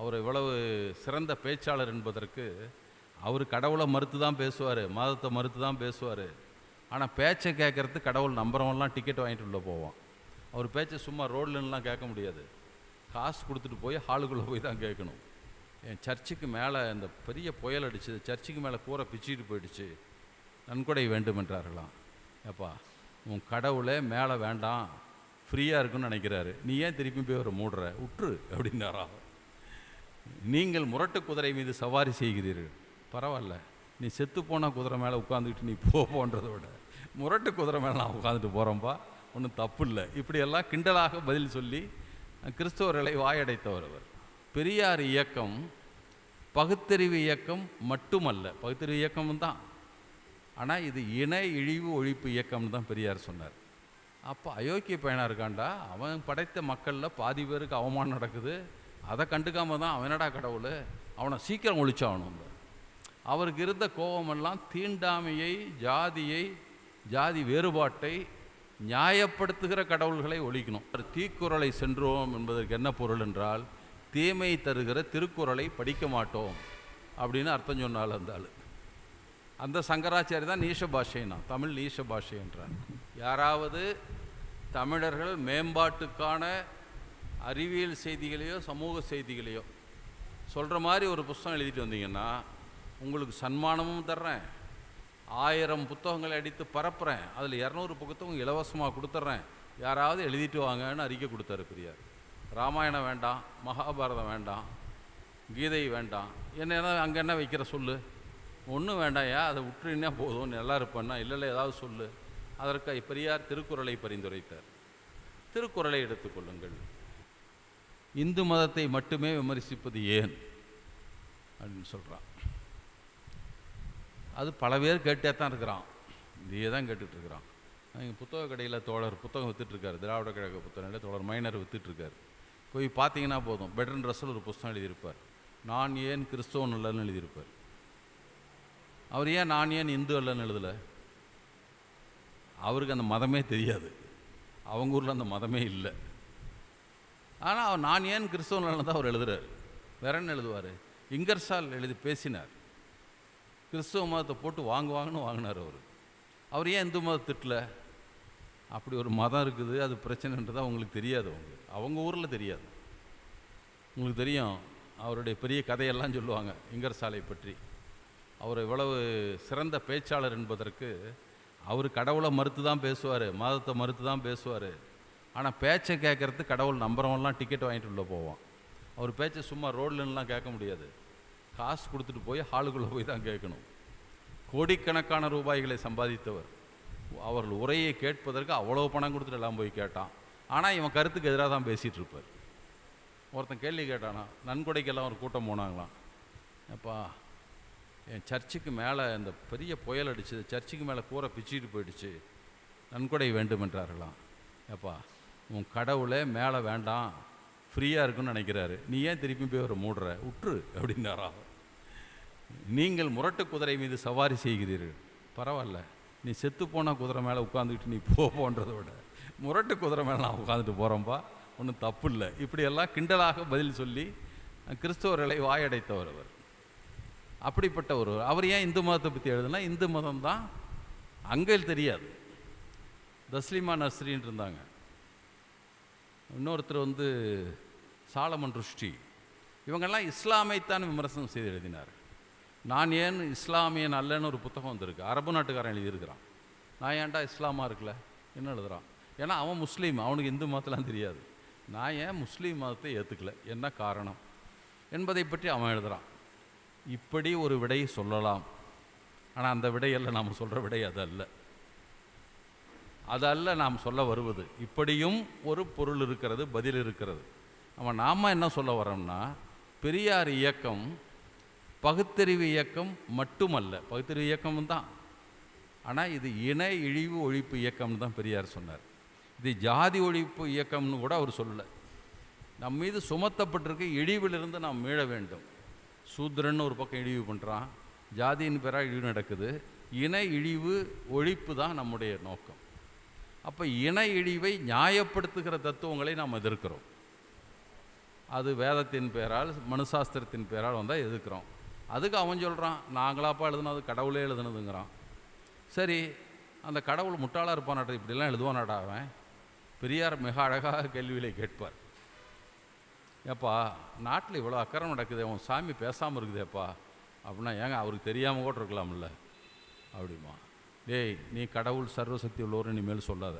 அவர் இவ்வளவு சிறந்த பேச்சாளர் என்பதற்கு அவர் கடவுளை மறுத்து தான் பேசுவார் மதத்தை மறுத்து தான் பேசுவார். ஆனால் பேச்சை கேட்குறது கடவுள் நம்புறவன்லாம் டிக்கெட் வாங்கிட்டு உள்ள போவான். அவர் பேச்சை சும்மா ரோட்லன்னெலாம் கேட்க முடியாது. காசு கொடுத்துட்டு போய் ஹாலுக்குள்ளே போய் தான் கேட்கணும். என் சர்ச்சுக்கு மேலே இந்த பெரிய புயல் அடிச்சுது சர்ச்சுக்கு மேலே கூரை பிச்சுட்டு போயிடுச்சு. நன்கொடை வேண்டும் என்றார்களாம். ஏப்பா உன் கடவுளே மேலே வேண்டாம் ஃப்ரீயாக இருக்குன்னு நினைக்கிறாரு. நீ ஏன் திருப்பி போய் அவரை மூடுற? உற்று அப்படின்னாரா நீங்கள் முரட்டு குதிரை மீது சவாரி செய்கிறீர்கள். பரவாயில்ல. நீ செத்து போன குதிரை மேலே உட்காந்துக்கிட்டு நீ போ போன்றதை விட. முரட்டு குதிரை மேலே நான் உட்காந்துட்டு போகிறோம்ப்பா ஒன்றும் தப்பு இல்லை இப்படியெல்லாம் கிண்டலாக பதில் சொல்லி கிறிஸ்தவர்களை வாயடைத்தவர் அவர். பெரியார் இயக்கம் பகுத்தறிவு இயக்கம் மட்டுமல்ல. பகுத்தறிவு இயக்கமும் தான். ஆனால் இது இன இழிவு ஒழிப்பு இயக்கம்னு தான் பெரியார் சொன்னார். அப்போ அயோக்கிய பயனாக இருக்காண்டா அவன் படைத்த மக்களில் பாதி பேருக்கு அவமானம் நடக்குது. அதை கண்டுக்காம தான் அவனடா கடவுள்? அவனை சீக்கிரம் ஒழிச்சாகணும் அவருக்கு இருந்த கோபமெல்லாம் தீண்டாமையை ஜாதியை ஜாதி வேறுபாட்டை நியாயப்படுத்துகிற கடவுள்களை ஒழிக்கணும். தீக்குறளை சென்றோம் என்பதற்கு என்ன பொருள் என்றால் தீமை தருகிற திருக்குறளை படிக்க மாட்டோம் அப்படின்னு அர்த்தம் சொன்னால் அந்த ஆள். அந்த சங்கராச்சாரி தான் நீஷ பாஷைனா தமிழ் நீஷ பாஷை என்றார் யாராவது தமிழர்கள் மேம்பாட்டுக்கான அறிவியல் செய்திகளையோ சமூக செய்திகளையோ சொல்கிற மாதிரி ஒரு புஸ்தகம் எழுதிட்டு வந்தீங்கன்னா உங்களுக்கு சன்மானமும் தர்றேன். ஆயிரம் புத்தகங்களை அடித்து பரப்புகிறேன் அதில் இரநூறு புத்தகம் இலவசமாக கொடுத்துட்றேன் யாராவது எழுதிட்டு வாங்கன்னு அறிக்கை கொடுத்தாரு பெரியார். ராமாயணம் வேண்டாம் மகாபாரதம் வேண்டாம் கீதை வேண்டாம். என்ன அங்கே என்ன வைக்கிற சொல்லு? ஒன்றும் வேண்டாயா அதை விட்டுருன்னா போதும்? நல்லா இருப்பேன்னா இல்லை இல்லை ஏதாவது சொல்லு. அதற்கு பெரியார் திருக்குறளை பரிந்துரைத்தார். திருக்குறளை எடுத்துக்கொள்ளுங்கள் இந்து மதத்தை மட்டுமே விமர்சிப்பது ஏன்? அப்படின்னு சொல்கிறான் அது பல பேர் கேட்டே தான் இருக்கிறான். இதையே தான் கேட்டுட்ருக்கிறான் எங்கள் புத்தக கடையில் தோழர் புத்தகம் வித்துட்ருக்காரு திராவிட கழக புத்தகங்களில் தோழர் மைனர் வித்துட்ருக்காரு போய் பார்த்தீங்கன்னா போதும். பெட்ரன் ரசல் ஒரு புஸ்தகம் எழுதியிருப்பார். நான் ஏன் கிறிஸ்தவன் இல்லைன்னு எழுதியிருப்பார். அவர் ஏன் நான் ஏன் இந்து அல்லன்னு எழுதலை? அவருக்கு அந்த மதமே தெரியாது. அவங்க ஊரில் அந்த மதமே இல்லை. ஆனால் அவர் நான் ஏன் கிறிஸ்தவன் தான் அவர் எழுதுறாரு? வேற என்ன எழுதுவார். இங்கர்சால் எழுதி பேசினார். கிறிஸ்தவ மதத்தை போட்டு வாங்குவாங்கன்னு வாங்கினார் அவர். அவர் ஏன் இந்து மதம் திட்டல? அப்படி ஒரு மதம் இருக்குது அது பிரச்சனைன்றது அவங்களுக்கு தெரியாது அவங்களுக்கு அவங்க ஊரில் தெரியாது. உங்களுக்கு தெரியும் அவருடைய பெரிய கதையெல்லாம் சொல்லுவாங்க இங்கர்சாலை பற்றி. அவர் இவ்வளவு சிறந்த பேச்சாளர் என்பதற்கு அவர் கடவுளை மறுத்து தான் பேசுவார் மதத்தை மறுத்து தான் பேசுவார். ஆனால் பேச்சை கேட்குறது கடவுள் நம்புறவன்லாம் டிக்கெட் வாங்கிட்டு உள்ளே போவான். அவர் பேச்சை சும்மா ரோட்லன்னெலாம் கேட்க முடியாது. காசு கொடுத்துட்டு போய் ஹாலுக்குள்ளே போய் தான் கேட்கணும். கோடிக்கணக்கான ரூபாய்களை சம்பாதித்தவர். அவர்கள் உரையை கேட்பதற்கு அவ்வளோ பணம் கொடுத்துட்டு எல்லாம் போய் கேட்டான். ஆனால் இவன் கருத்துக்கு எதிராக தான் பேசிகிட்டு இருப்பார். ஒருத்தன் கேள்வி கேட்டானா நன்கொடைக்கெல்லாம் ஒரு கூட்டம் போனாங்களாம். அப்பா என் சர்ச்சுக்கு மேலே இந்த பெரிய புயல் அடிச்சுது சர்ச்சுக்கு மேலே கூரை பிச்சுட்டு போயிடுச்சு. நன்கொடை வேண்டும் என்றார்களாம் ஏப்பா உன் கடவுளே மேலே வேண்டாம் ஃப்ரீயாக இருக்குன்னு நினைக்கிறாரு. நீ ஏன் திருப்பி போய் அவரை மூடுற? உற்று அப்படின்னாரா நீங்கள் முரட்டு குதிரை மீது சவாரி செய்கிறீர்கள். பரவாயில்ல. நீ செத்து குதிரை மேலே உட்காந்துக்கிட்டு நீ போ போன்றதை விட முரட்டு குதிரை மேலே நான் உட்காந்துட்டு போகிறோம்ப்பா ஒன்றும் தப்பு இல்லை. இப்படியெல்லாம் கிண்டலாக பதில் சொல்லி கிறிஸ்தவர்களை வாயடைத்தவர் அவர். அப்படிப்பட்ட ஒரு அவர் ஏன் இந்து மதத்தை பற்றி எழுதுனா இந்து மதம் தான் அங்கே தெரியாது. தஸ்லிமா நஸ்ரின்னு இருந்தாங்க. இன்னொருத்தர் வந்து சாலமன் ருஷ்டி. இவங்கெல்லாம் இஸ்லாமைத்தான் விமர்சனம் செய்து எழுதினார். நான் ஏன் இஸ்லாமியன் அல்லன்னு ஒரு புத்தகம் வந்திருக்கு. அரபு நாட்டுக்காரன் எழுதியிருக்கிறான். நான் ஏன்டா இஸ்லாமாக இருக்கல? என்ன எழுதுகிறான் ஏன்னா அவன் முஸ்லீம். அவனுக்கு இந்து மதத்தெலாம் தெரியாது. நான் ஏன் முஸ்லீம் மதத்தை ஏற்றுக்கல என்ன காரணம்? என்பதை பற்றி அவன் எழுதுகிறான் இப்படி ஒரு விடையை சொல்லலாம். ஆனால் அந்த விடையல்ல நாம் சொல்கிற விடை அது அல்ல. அதல்ல நாம் சொல்ல வருவது இப்படியும் ஒரு பொருள் இருக்கிறது பதில் இருக்கிறது. நம்ம நாம் என்ன சொல்ல வரோம்னா பெரியார் இயக்கம் பகுத்தறிவு இயக்கம் மட்டுமல்ல பகுத்தறிவு இயக்கமும் தான். ஆனால் இது இன இழிவு ஒழிப்பு இயக்கம்னு தான் பெரியார் சொன்னார். இது ஜாதி ஒழிப்பு இயக்கம்னு கூட அவர் சொல்லலை. நம் மீது சுமத்தப்பட்டிருக்க இழிவிலிருந்து நாம் மீள வேண்டும். சூத்திரன்னு ஒரு பக்கம் இழிவு பண்ணுறான் ஜாதியின் பேராக இழிவு நடக்குது. இன இழிவு ஒழிப்பு தான் நம்முடைய நோக்கம். அப்போ இன இழிவை நியாயப்படுத்துகிற தத்துவங்களை நாம் எதிர்க்கிறோம். அது வேதத்தின் பேரால் மனுசாஸ்திரத்தின் பேரால் வந்தால் எதிர்க்கிறோம். அதுக்கு அவன் சொல்கிறான் நாங்களாப்பா எழுதுனது கடவுளே எழுதுனதுங்கிறான். சரி அந்த கடவுள் முட்டாளாக இருப்பானாட்ட இப்படிலாம் எழுதுவானாடா அவன்? பெரியார் மிக அழகாக கேள்விகளை கேட்பார். ஏப்பா நாட்டில் இவ்வளோ அக்கறம் நடக்குது அவன் சாமி பேசாமல் இருக்குதேப்பா. அப்படின்னா ஏங்க அவருக்கு தெரியாமல் கூட இருக்கலாம்ல. அப்படிமா டேய் நீ கடவுள் சர்வசக்தி உள்ளவர் இனிமேல் சொல்லாத.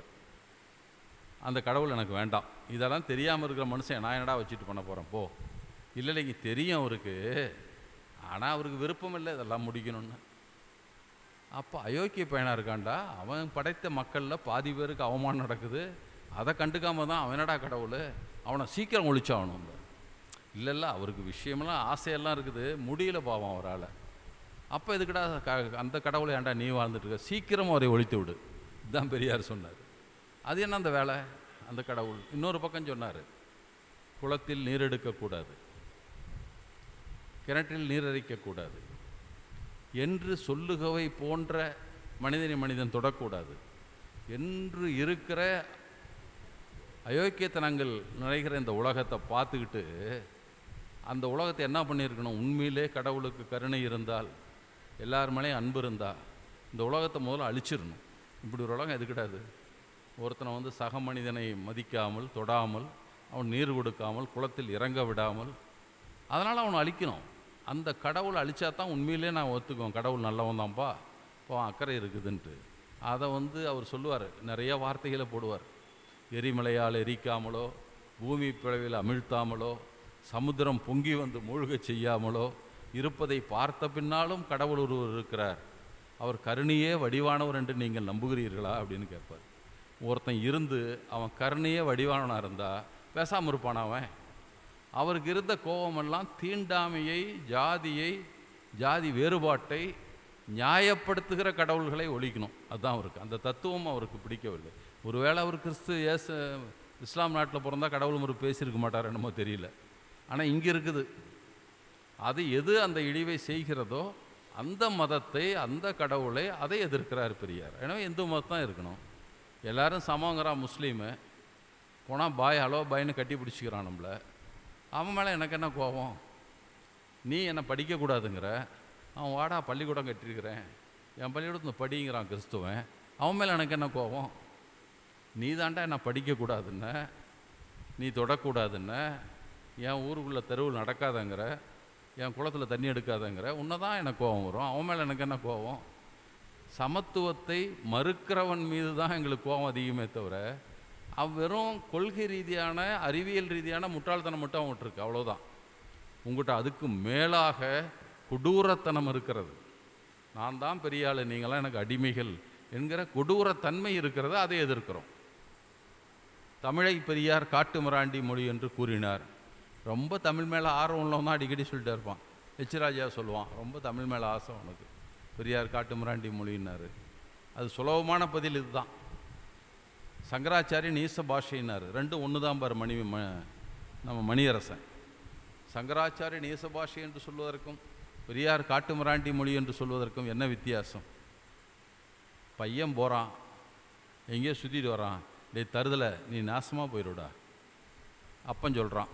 அந்த கடவுள் எனக்கு வேண்டாம். இதெல்லாம் தெரியாமல் இருக்கிற மனுஷன் நான் என்னடா வச்சுட்டு பண்ண போகிறேன் போ. இல்லை இல்லைங்க தெரியும் அவருக்கு. ஆனால் அவருக்கு விருப்பம் இல்லை இதெல்லாம் முடிக்கணும்னு. அப்போ அயோக்கிய பையனாக இருக்காண்டா அவன் படைத்த மக்களில் பாதி பேருக்கு அவமானம் நடக்குது. அதை கண்டுக்காம தான் அவனடா கடவுள்? அவனை சீக்கிரம் ஒழிச்சாகணும். இல்லை இல்லை அவருக்கு விஷயமெல்லாம் ஆசையெல்லாம் இருக்குது. முடியல பாவம் அவரால். அப்போ எதுக்குடா க அந்த கடவுளை ஏன்டா நீ வாழ்ந்துட்டு இருக்க? சீக்கிரம் அவரை ஒழித்து விடு. இதுதான் பெரியார் சொன்னார். அது என்ன அந்த வேலை? அந்த கடவுள். இன்னொரு பக்கம் சொன்னார் குளத்தில் நீர் எடுக்கக்கூடாது கிணற்றில் நீர் அரிக்கக்கூடாது என்று சொல்லுகவை போன்ற மனிதனை மனிதன் தொடக்கூடாது. என்று இருக்கிற அயோக்கியத்தனங்கள் நிறைகிற இந்த உலகத்தை பார்த்துக்கிட்டு அந்த உலகத்தை என்ன பண்ணியிருக்கணும்? உண்மையிலே கடவுளுக்கு கருணை இருந்தால் எல்லார் மேலேயும் அன்பு இருந்தால் இந்த உலகத்தை முதல்ல அழிச்சிடணும். இப்படி ஒரு உலகம் எது கிடையாது ஒருத்தனை வந்து சக மனிதனை மதிக்காமல் தொடாமல் அவன் நீர் கொடுக்காமல் குளத்தில் இறங்க விடாமல் அதனால் அவனை அழிக்கணும். அந்த கடவுளை அழிச்சா தான் உண்மையிலே நான் ஒத்துக்குவேன். கடவுள் நல்லவன் தான்ப்பா. இப்போ அக்கறை இருக்குதுன்ட்டு. அதை வந்து அவர் சொல்லுவார். நிறைய வார்த்தைகளை போடுவார். எரிமலையால் எரிக்காமலோ பூமி பிளவில் அமிழ்த்தாமலோ சமுத்திரம் பொங்கி வந்து மூழ்க செய்யாமலோ இருப்பதை பார்த்த பின்னாலும் கடவுள் ஒருவர் இருக்கிறார். அவர் கருணையே வடிவானவர் என்று நீங்கள் நம்புகிறீர்களா? அப்படின்னு கேட்பார். ஒருத்தன் இருந்து அவன் கருணையே வடிவானவனாக இருந்தால் பேசாமல் இருப்பான் அவன்? அவருக்கு இருந்த கோபமெல்லாம் தீண்டாமையை ஜாதியை ஜாதி வேறுபாட்டை நியாயப்படுத்துகிற கடவுள்களை ஒழிக்கணும். அதுதான் அவருக்கு. அந்த தத்துவம் அவருக்கு பிடிக்கவில்லை. ஒருவேளை அவர் கிறிஸ்து ஏசு இஸ்லாம் நாட்டில் பிறந்தா கடவுள் முறை பேசியிருக்க மாட்டார் என்னமோ தெரியல. ஆனால் இங்கே இருக்குது. அது எது அந்த இழிவை செய்கிறதோ அந்த மதத்தை அந்த கடவுளை அதை எதிர்க்கிறார் பெரியார். எனவே இந்து மதம் தான் இருக்கணும். எல்லோரும் சமங்கிறான் முஸ்லீமு. போனால் பாய் ஹலோ பாய்னு கட்டி பிடிச்சிக்கிறான் நம்மளை. அவன் மேலே எனக்கு என்ன கோபம்? நீ என்னை படிக்கக்கூடாதுங்கிற. அவன் வாடா பள்ளிக்கூடம் கட்டியிருக்கிறேன். என் பள்ளிக்கூடத்தில் படிங்கிறான் கிறிஸ்துவன். அவன் மேலே எனக்கு என்ன கோபம்? நீ தாண்டா என்ன படிக்கக்கூடாதுன்ன. நீ தொடக்கூடாதுன்ன. என் ஊருக்குள்ளே தெருவில் நடக்காதங்கிற. என் குளத்தில் தண்ணி எடுக்காதங்கிற. உன்னை தான் எனக்கு கோபம் வரும். அவன் மேலே எனக்கு என்ன கோபம்? சமத்துவத்தை மறுக்கிறவன் மீது தான் எங்களுக்கு கோபம் அதிகமே தவிர அவ்வெறும் கொள்கை ரீதியான அறிவியல் ரீதியான முட்டாள்தனம் மட்டும் அவன் இருக்கு அவ்வளோதான் உங்கள்கிட்ட அதுக்கு மேலாக கொடூரத்தனம் இருக்கிறது. நான் தான் பெரிய ஆள் நீங்களாம் எனக்கு அடிமைகள் என்கிற கொடூரத்தன்மை இருக்கிறத அதை எதிர்க்கிறோம். தமிழை பெரியார் காட்டு மிராண்டி மொழி என்று கூறினார். ரொம்ப தமிழ் மேலே ஆர்வம் உள்ளவன் தான் அடிக்கடி சொல்லிட்டு இருப்பான். எச்சிராஜா சொல்லுவான் ரொம்ப தமிழ் மேலே ஆசை உனக்கு. பெரியார் காட்டு மிராண்டி அது சுலபமான பதில் இதுதான். சங்கராச்சாரிய நீச பாஷைனார் ரெண்டும் ஒன்று தான் பாரு மணி ம நம்ம மணியரசன். சங்கராச்சாரிய நீச பாஷை என்று சொல்வதற்கும் பெரியார் காட்டு மிராண்டி மொழி என்று சொல்வதற்கும் என்ன வித்தியாசம்? பையன் போகிறான் எங்கேயோ சுற்றிட்டு வரான். டேய் தருதலை நீ நாசமாக போயிடுடா அப்பன் சொல்கிறான்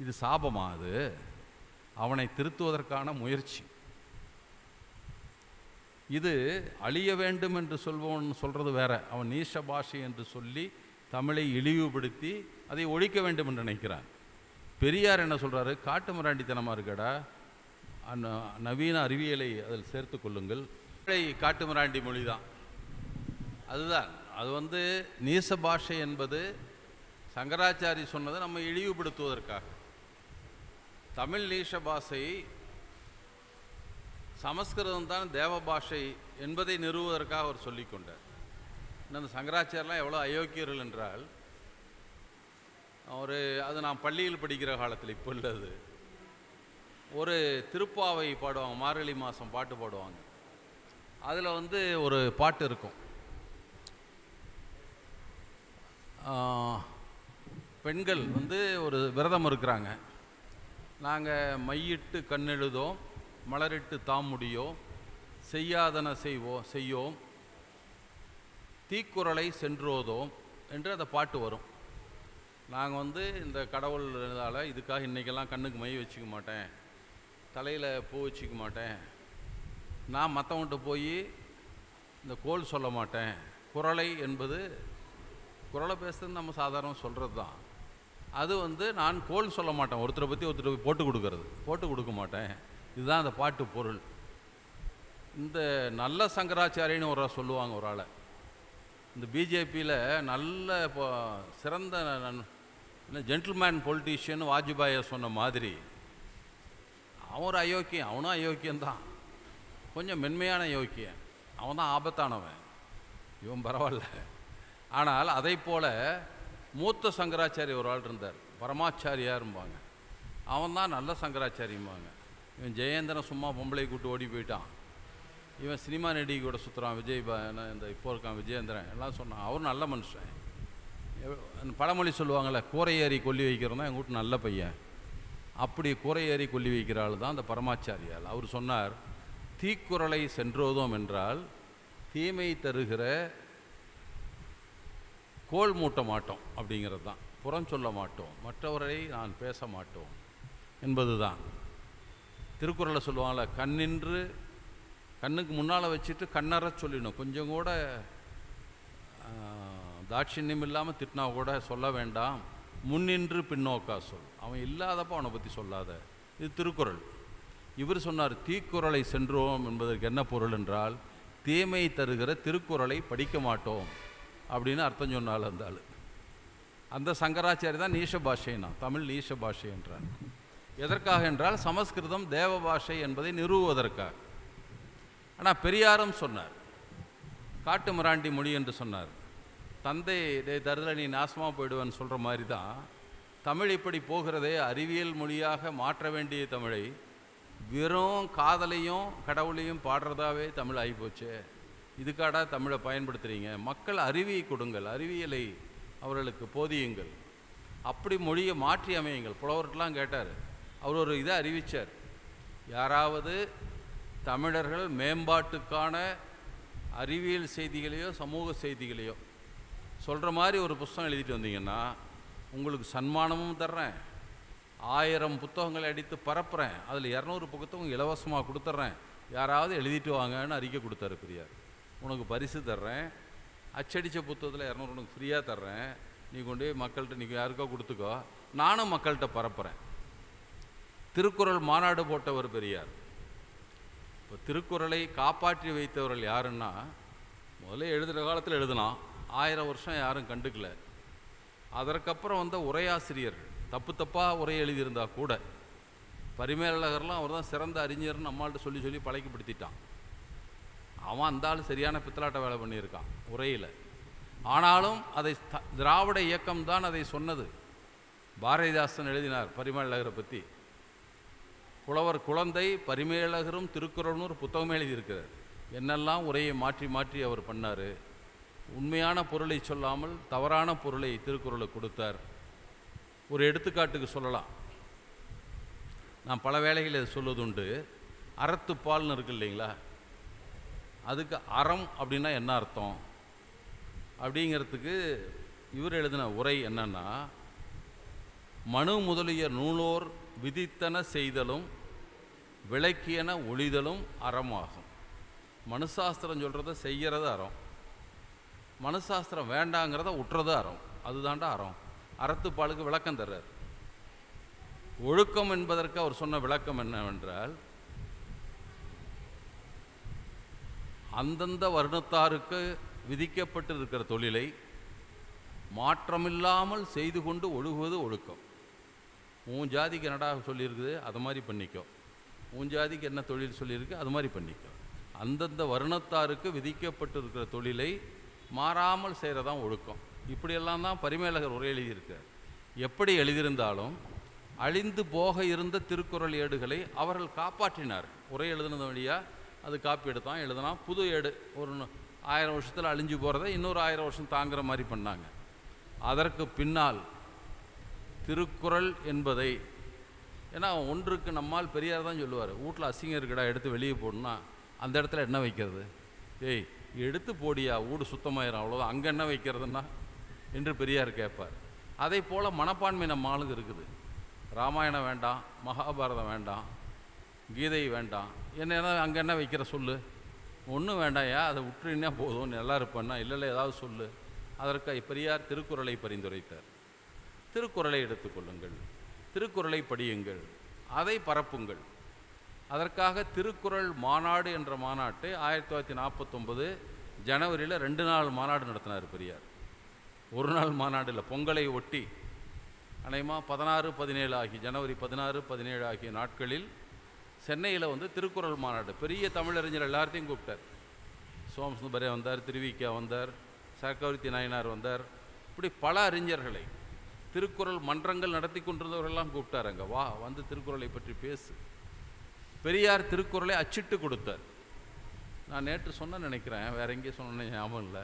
இது சாபமா அது? அவனை திருத்துவதற்கான முயற்சி. இது அழிய வேண்டும் என்று சொல்பவன் சொல்கிறது வேற. அவன் நீஷ பாஷை என்று சொல்லி தமிழை இழிவுபடுத்தி அதை ஒழிக்க வேண்டும் என்று நினைக்கிறான். பெரியார் என்ன சொல்கிறாரு காட்டு மிராண்டித்தனமாக இருக்கடா? நவீன அறிவியலை அதில் சேர்த்து கொள்ளுங்கள். காட்டு மிராண்டி மொழி தான். அதுதான். அது வந்து நீச பாஷை என்பது சங்கராச்சாரி சொன்னது நம்ம இழிவுபடுத்துவதற்காக. தமிழ் நீச பாஷை சமஸ்கிருதம் தான் தேவ பாஷை என்பதை நிறுவுவதற்காக அவர் சொல்லிக்கொண்டார் இந்த அந்த சங்கராச்சாரியெலாம் எவ்வளோ அயோக்கியர்கள் என்றால் ஒரு அது நான் பள்ளியில் படிக்கிற காலத்தில் இப்போ இல்லது ஒரு திருப்பாவை பாடுவாங்க மார்கழி மாதம் பாட்டு பாடுவாங்க. அதில் வந்து ஒரு பாட்டு இருக்கும். பெண்கள் வந்து ஒரு விரதம் இருக்கிறாங்க. நாங்கள் மையிட்டு கண்ணெழுதோம் மலரிட்டு தாம் செய்யாதன செய்வோம் செய்யோம் தீக்குறளை சென்றோதோம் என்று அந்த பாட்டு வரும். நாங்கள் வந்து இந்த கடவுள் இதால் இதுக்காக இன்றைக்கெல்லாம் கண்ணுக்கு மை வச்சுக்க மாட்டேன் தலையில் பூ வச்சுக்க மாட்டேன். நான் மற்றவங்கள்ட்ட போய் இந்த கோல் சொல்ல மாட்டேன். குரலை என்பது குரலை பேசுறது நம்ம சாதாரணம் சொல்கிறது தான் அது வந்து நான் கோல் சொல்ல மாட்டேன். ஒருத்தரை பற்றி ஒருத்தர் போய் போட்டு கொடுக்கறது. போட்டு கொடுக்க மாட்டேன். இதுதான் அந்த பாட்டு பொருள். இந்த நல்ல சங்கராச்சாரியன்னு ஒரு சொல்லுவாங்க ஒரு ஆளை. இந்த பிஜேபியில் நல்ல இப்போ சிறந்த ஜென்டில்மேன் பொலிட்டீஷியன் வாஜ்பாயை சொன்ன மாதிரி அவன் ஒரு அயோக்கியம் அவனும் அயோக்கியந்தான் கொஞ்சம் மென்மையான யோக்கியன் அவன் தான் ஆபத்தானவன். இவன் பரவாயில்ல. ஆனால் அதை போல் மூத்த சங்கராச்சாரி ஒரு ஆள் இருந்தார். பரமாச்சாரியாரும்பாங்க. அவன் தான் நல்ல சங்கராச்சாரியும்பாங்க இவன் ஜெயேந்திரன் சும்மா பொம்பளை கூட்டு ஓடி போயிட்டான். இவன் சினிமா நடிகை கூட சுற்றுறான் விஜய் இந்த இப்போ இருக்கான் விஜயேந்திரன். எல்லாம் சொன்னான். அவரும் நல்ல மனுஷன். அந்த பழமொழி சொல்லுவாங்கள்ல கூரை ஏறி கொல்லி வைக்கிறோம் தான் எங்கள் வீட்டு நல்ல பையன். அப்படி கூரை ஏறி கொல்லி வைக்கிற ஆள் தான் அந்த பரமாச்சாரியால். அவர் சொன்னார் தீக்குறளை சென்றோதோம் என்றால் தீமை தருகிற கோல் மூட்ட மாட்டோம் அப்படிங்கிறது தான். புறம் சொல்ல மாட்டோம். மற்றவரை நான் பேச மாட்டோம் என்பது தான் திருக்குறளை சொல்லுவாங்கள கண்ணின்று கண்ணுக்கு முன்னால் வச்சுட்டு கண்ணற சொல்லிடணும். கொஞ்சம் கூட ஆ, தாட்சிணியம் இல்லாமல் திட்டினா கூட சொல்ல வேண்டாம். முன்னின்று பின்னோக்கா சொல். அவன் இல்லாதப்போ அவனை பற்றி சொல்லாத. இது திருக்குறள். இவர் சொன்னார் தீக்குறளை சென்றோம் என்பதற்கு என்ன பொருள் என்றால் தீமை தருகிற திருக்குறளை படிக்க மாட்டோம். அப்படின்னு அர்த்தம் சொன்னால் அந்த ஆள். அந்த சங்கராச்சாரி தான் நீஷ பாஷைனா தமிழ் ஈஷ பாஷை என்றார். எதற்காக என்றால் சமஸ்கிருதம் தேவ பாஷை என்பதை நிறுவுவதற்காக. ஆனால் பெரியாரும் சொன்னார். காட்டு மிராண்டி மொழி என்று சொன்னார். தந்தை இதை தருதல நீ நாசமாக போயிடுவேன்னு சொல்கிற மாதிரி தான் தமிழ் இப்படி போகிறதே அறிவியல் மொழியாக மாற்ற வேண்டிய தமிழை வெறும் காதலையும் கடவுளையும் பாடுறதாவே தமிழ் ஆகிப்போச்சே. இதுக்காடா தமிழை பயன்படுத்துகிறீங்க மக்கள் அறிவியை கொடுங்கள் அறிவியலை அவர்களுக்கு போதியுங்கள். அப்படி மொழியை மாற்றி அமையுங்கள். புலவர்கிட்டலாம் கேட்டார். அவர் ஒரு இதை அறிவித்தார் யாராவது தமிழர்கள் மேம்பாட்டுக்கான அறிவியல் செய்திகளையோ சமூக செய்திகளையோ சொல்கிற மாதிரி ஒரு புஸ்தகம் எழுதிட்டு வந்தீங்கன்னா உங்களுக்கு சன்மானமும் தர்றேன். ஆயிரம் புத்தகங்களை அடித்து பரப்புகிறேன் அதில் இரநூறு புத்தகம் இலவசமாக கொடுத்துட்றேன் யாராவது எழுதிட்டு வாங்கன்னு அறிக்கை கொடுத்தாரு பெரியார். உனக்கு பரிசு தர்றேன். அச்சடித்த புத்தகத்தில் இரநூறு உனக்கு ஃப்ரீயாக தர்றேன். நீ கொண்டு போய் மக்கள்கிட்ட நீ யாருக்கோ கொடுத்துக்கோ. நானும் மக்கள்கிட்ட பரப்புகிறேன் திருக்குறள் மாநாடு போட்டவர் பெரியார். இப்போ திருக்குறளை காப்பாற்றி வைத்தவர்கள் யாருன்னா முதல்ல எழுதுகிற காலத்தில் எழுதினான். ஆயிரம் வருஷம் யாரும் கண்டுக்கல. அதற்கப்புறம் வந்த உரையாசிரியர் தப்பு தப்பாக உரை எழுதியிருந்தா கூட பரிமேலழகர்லாம் அவர் தான் சிறந்த அறிஞர்னு நம்மள்கிட்ட சொல்லி சொல்லி பழக்கப்படுத்திட்டான். அவன் அந்தாலும் சரியான பித்தலாட்ட வேலை பண்ணியிருக்கான் உரையில். ஆனாலும் அதை த- திராவிட இயக்கம் தான் அதை சொன்னது. பாரதிதாசன் எழுதினார் பரிமேலகரை பற்றி புலவர் குழந்தை பரிமேலகரும் திருக்குறள்னு ஒரு புத்தகமே எழுதியிருக்கிறார். என்னெல்லாம் உரையை மாற்றி மாற்றி அவர் பண்ணார். உண்மையான பொருளை சொல்லாமல் தவறான பொருளை திருக்குறளை கொடுத்தார். ஒரு எடுத்துக்காட்டுக்கு சொல்லலாம். நான் பல வேளைகளில் இதை சொல்வதுண்டு அறத்துப்பால்னு இருக்கு இல்லைங்களா? அதுக்கு அறம் அப்படின்னா என்ன அர்த்தம்? அப்படிங்கிறதுக்கு இவர் எழுதின உரை என்னன்னா மனு முதலிய நூலோர் விதித்தன செய்தலும் விளக்கியன ஒளிதலும் அறமாகும். மனுசாஸ்திரம் சொல்கிறத செய்கிறது அறம். மனுசாஸ்திரம் வேண்டாங்கிறத உற்றது அறம். அதுதான்டா அறம். அறத்துப்பாலுக்கு விளக்கம் தர்றார். ஒழுக்கம் என்பதற்கு அவர் சொன்ன விளக்கம் என்னவென்றால் அந்தந்த வருணத்தாருக்கு விதிக்கப்பட்டிருக்கிற தொழிலை மாற்றமில்லாமல் செய்து கொண்டு ஒழுகுவது ஒழுக்கம். உன் ஜாதிக்கு என்னடா சொல்லியிருக்குது? அது மாதிரி பண்ணிக்கோ. உன் ஜாதிக்கு என்ன தொழில் சொல்லியிருக்கு? அது மாதிரி பண்ணிக்கோ. அந்தந்த வருணத்தாருக்கு விதிக்கப்பட்டிருக்கிற தொழிலை மாறாமல் செய்கிறதான் ஒழுக்கம். இப்படியெல்லாம் தான் பரிமேலகர் உரை எழுதியிருக்கார் எப்படி எழுதியிருந்தாலும் அழிந்து போக இருந்த திருக்குறள் ஏடுகளை அவர்கள் காப்பாற்றினார் உரை எழுதுனது வழியாக அது காப்பி எடுத்தான் எழுதினான் புது ஏடு ஒரு ஆயிரம் வருஷத்தில் அழிஞ்சு போகிறத இன்னொரு ஆயிரம் வருஷம் தாங்குற மாதிரி பண்ணாங்க. அதற்கு பின்னால் திருக்குறள் என்பதை ஏன்னா ஒன்றுக்கு நம்மால் பெரியார் தான் சொல்லுவார் வீட்டில் அசிங்கம் இருக்குடா எடுத்து வெளியே போடணும்னா அந்த இடத்துல என்ன வைக்கிறது? ஏய் எடுத்து போடியா வீடு சுத்தமாயிரும் அவ்வளோதான் அங்கே என்ன வைக்கிறதுன்னா? என்று பெரியார் கேட்பார். அதே போல் மனப்பான்மை நம்ம ஆளுங்க இருக்குது. ராமாயணம் வேண்டாம் மகாபாரதம் வேண்டாம் கீதை வேண்டாம். என்ன அங்கே என்ன வைக்கிற சொல்லு? ஒன்றும் வேண்டாயா அதை விட்டுருன்னா போதும் நல்லா இருப்பேன்னா இல்லை இல்லை ஏதாவது சொல்லு. அதற்கு பெரியார் திருக்குறளை பரிந்துரைத்தார்? திருக்குறளை எடுத்துக்கொள்ளுங்கள் திருக்குறளை படியுங்கள். அதை பரப்புங்கள். அதற்காக திருக்குறள் மாநாடு என்ற மாநாட்டை ஆயிரத்தி தொள்ளாயிரத்தி நாற்பத்தொம்பது ஜனவரியில் ரெண்டு நாள் மாநாடு நடத்தினார் பெரியார். ஒரு நாள் மாநாடு இல்லை பொங்கலை ஒட்டி. அநேகமாக பதினாறு பதினேழு ஆகிய ஜனவரி பதினாறு பதினேழு ஆகிய நாட்களில் சென்னையில் வந்து திருக்குறள் மாநாடு. பெரிய தமிழறிஞர் எல்லாத்தையும் கூப்பிட்டார். சோமசுந்தரே வந்தார் திருவிக்கா வந்தார் சக்கரவர்த்தி நாயனார் வந்தார். இப்படி பல அறிஞர்களை திருக்குறள் மன்றங்கள் நடத்தி கொண்டிருந்தவர்களெல்லாம் கூப்பிட்டார் அங்கே. வா வந்து திருக்குறளை பற்றி பேசு. பெரியார் திருக்குறளை அச்சிட்டு கொடுத்தார். நான் நேற்று சொன்ன நினைக்கிறேன். வேற எங்கேயும் சொன்ன ஞாபகம் இல்லை.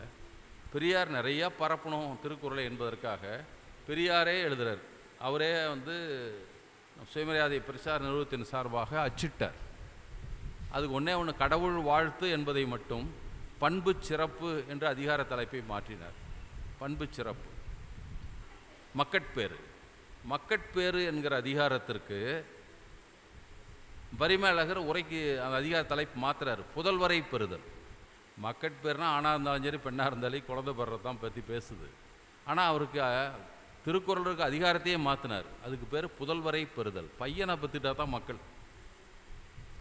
பெரியார் நிறையா பரப்பணும் திருக்குறளை என்பதற்காக. பெரியாரே எழுதுகிறார் அவரே வந்து சுயமரியாதை பிரச்சார நிறுவனத்தின் சார்பாக அச்சிட்டார். அதுக்கு ஒன்றே ஒன்று கடவுள் வாழ்த்து என்பதை மட்டும் பண்பு சிறப்பு என்ற அதிகார தலைப்பை மாற்றினார். பண்பு சிறப்பு. மக்கட்பேறு. மக்கட்பேறு என்கிற அதிகாரத்திற்கு பரிமேலகர் உரைக்கு அந்த அதிகார தலைப்பு மாத்துறாரு. புதல்வரை பெறுதல். மக்கட்பேர்னா ஆணாக இருந்தாலும் சரி பெண்ணாக இருந்தாலும் குழந்தை பெறதான் தான் பற்றி பேசுது. ஆனால் அவருக்கு அஹ், திருக்குறளுக்கு அதிகாரத்தையே மாற்றினார் அதுக்கு பேர் புதல்வரை பெறுதல். பையனை பற்றிட்டா தான் மக்கள்.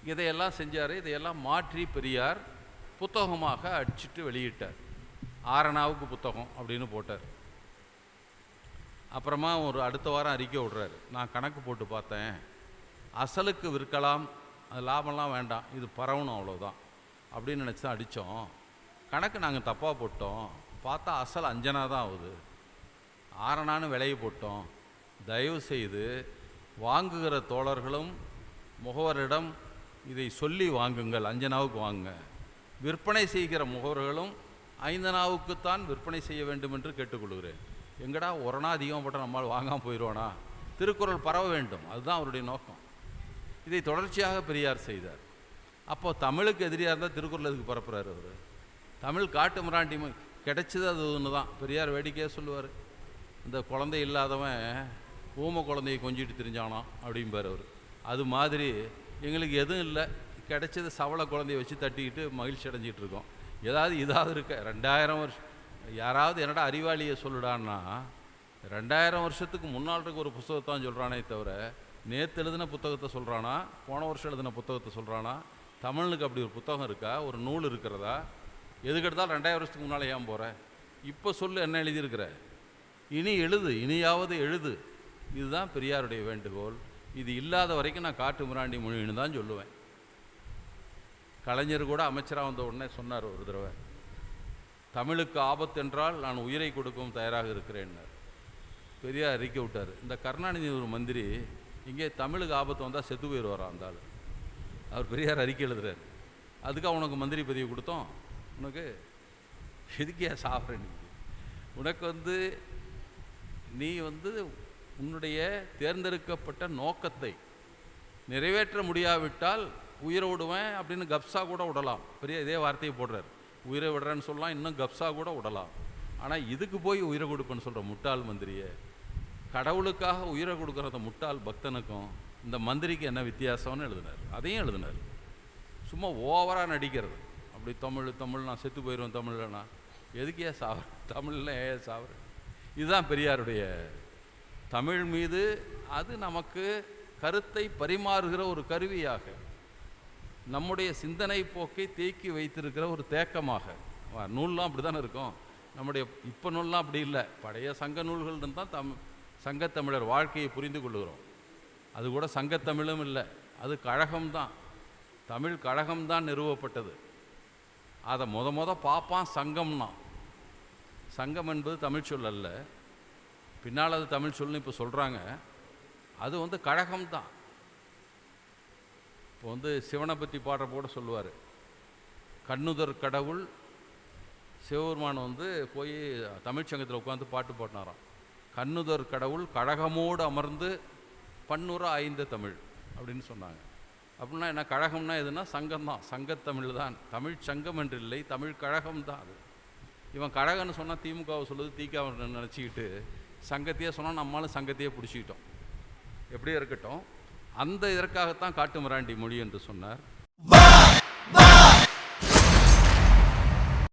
இதையெல்லாம் செஞ்சார். இதையெல்லாம் மாற்றி பெரியார் புத்தகமாக அடிச்சிட்டு வெளியிட்டார். ஆரணாவுக்கு புத்தகம் அப்படின்னு போட்டார். அப்புறமா ஒரு அடுத்த வாரம் அறிக்கை விடுறாரு. நான் கணக்கு போட்டு பார்த்தேன். அசலுக்கு விற்கலாம். அது லாபம்லாம் வேண்டாம். இது பரவணும் அவ்வளோதான் அப்படின்னு நினச்சி தான் அடித்தோம் கணக்கு நாங்கள் தப்பாக போட்டோம். பார்த்தா அசல் அஞ்சனா தான் ஆகுது. ஆரணான்னு விலையை போட்டோம். தயவு செய்து வாங்குகிற தோழர்களும் முகவரிடம் இதை சொல்லி வாங்குங்கள். அஞ்சனாவுக்கு வாங்குங்க. விற்பனை செய்கிற முகவர்களும் ஐந்தனாவுக்குத்தான் விற்பனை செய்ய வேண்டும் என்று கேட்டுக்கொள்கிறேன். எங்கடா ஒரணா அதிகம் போட்டால் நம்மால் வாங்காமல் போயிடுவானா திருக்குறள் பரவ வேண்டும். அதுதான் அவருடைய நோக்கம். இதை தொடர்ச்சியாக பெரியார் செய்தார். அப்போ தமிழுக்கு எதிரியாக இருந்தால் திருக்குறள் எதுக்கு பரப்புகிறார் அவர்? தமிழ் காட்டு மிராண்டி கிடைச்சது அது ஒன்று தான் பெரியார் வேடிக்கையாக சொல்லுவார். இந்த குழந்தை இல்லாதவன் ஊமை குழந்தையை கொஞ்சிட்டு திரிஞ்சானாம் அப்படிம்பார் அவர். அது மாதிரி எங்களுக்கு எதுவும் இல்லை. கிடைச்சது சவள குழந்தைய வச்சு தட்டிக்கிட்டு மகிழ்ச்சி அடைஞ்சிட்டு இருக்கோம். ஏதாவது இதாவது இருக்க ரெண்டாயிரம் வருஷம் யாராவது என்னடா அறிவாளியை சொல்லுடான்னா ரெண்டாயிரம் வருஷத்துக்கு முன்னால் இருக்க ஒரு புத்தகத்தான் சொல்கிறானே தவிர நேற்று எழுதின புத்தகத்தை சொல்கிறானா போன வருஷம் எழுதின புத்தகத்தை சொல்கிறானா தமிழுக்கு அப்படி ஒரு புத்தகம் இருக்கா ஒரு நூல் இருக்கிறதா எதுக்கெடுத்தால் ரெண்டாயிரம் வருஷத்துக்கு முன்னால் ஏன் போகிற இப்போ சொல்லு என்ன எழுதியிருக்கிற? இனி எழுது இனியாவது எழுது. இதுதான் பெரியாருடைய வேண்டுகோள். இது இல்லாத வரைக்கும் நான் காட்டு மிராண்டி மொழின்னு தான் சொல்லுவேன். கலைஞர் கூட அமைச்சராக வந்த உடனே சொன்னார் ஒரு தடவை தமிழுக்கு ஆபத்து என்றால் நான் உயிரை கொடுக்கவும் தயாராக இருக்கிறேன்னார். பெரியார் அறிக்கை விட்டார். இந்த கருணாநிதி ஒரு மந்திரி இங்கே தமிழுக்கு ஆபத்து வந்தால் செத்து போயிடுவாராம் அந்த ஆள்? அவர் பெரியார் அறிக்கை எழுதுறார். அதுக்காக உனக்கு மந்திரி பதவி கொடுத்தோம்? உனக்கு எதுக்கே சாப்பிட்ற நீ? உனக்கு வந்து நீ வந்து உன்னுடைய தேர்ந்தெடுக்கப்பட்ட நோக்கத்தை நிறைவேற்ற முடியாவிட்டால் உயிரை விடுவேன் அப்படின்னு கப்ஸா கூட விடலாம். பெரிய இதே வார்த்தையை போடுறார். உயிரை விடுறேன்னு சொல்லலாம் இன்னும் கப்ஸா கூட விடலாம். ஆனால் இதுக்கு போய் உயிரை கொடுப்பேன்னு சொல்கிற முட்டாள் மந்திரியை கடவுளுக்காக உயிரை கொடுக்குற அந்த முட்டாள் பக்தனுக்கும் இந்த மந்திரிக்கு என்ன வித்தியாசம்னு எழுதினார். அதையும் எழுதினார். சும்மா ஓவராக நடிக்கிறது. அப்படி தமிழ் தமிழ் நான் செத்து போயிடுவேன் தமிழ்லனா. எதுக்கே ஏன் சாவர? தமிழில் ஏன் சாவர? இதுதான் பெரியாருடைய தமிழ் மீது அது நமக்கு கருத்தை பரிமாறுகிற ஒரு கருவியாக நம்முடைய சிந்தனை போக்கை தேக்கி வைத்திருக்கிற ஒரு தேக்கமாக. நூல்லாம் அப்படி தானே இருக்கும். நம்முடைய இப்போ நூல்லாம் அப்படி இல்லை. பழைய சங்க நூல்கள் தான் தம் சங்கத்தமிழர் வாழ்க்கையை புரிந்து கொள்கிறோம். அது கூட சங்கத்தமிழும் இல்லை. அது கழகம்தான் தமிழ் கழகம்தான் நிறுவப்பட்டது. அதை முத முத பார்ப்பான் சங்கம்னா சங்கம் என்பது தமிழ் சொல் அல்ல. பின்னால் அது தமிழ் சொல்லுன்னு இப்போ சொல்கிறாங்க அது வந்து கழகம்தான் இப்போ வந்து சிவனை பற்றி பாடுற போட சொல்லுவார். கண்ணுதர் கடவுள் சிவபெருமான் வந்து போய் தமிழ்ச்சங்கத்தில் உட்காந்து பாட்டு பாடினாராம். கண்ணுதர் கடவுள் கழகமோடு அமர்ந்து பன்னுற ஐந்த தமிழ் அப்படின்னு சொன்னாங்க. அப்படின்னா என்ன கழகம்னா எதுனா சங்கம் தான். சங்கத்தமிழ் தான். தமிழ் சங்கம் என்று இல்லை தமிழ் கழகம் தான் அது. இவன் கழகன்னு சொன்னால் திமுகவை சொல்லுது தீக்காவை நினச்சிக்கிட்டு சங்கத்தையே சொன்னால் நம்மளும் சங்கத்தையே பிடிச்சிக்கிட்டோம். எப்படியோ இருக்கட்டும். அந்த இதற்காகத்தான் காட்டு மிராண்டி மொழி என்று சொன்னார்.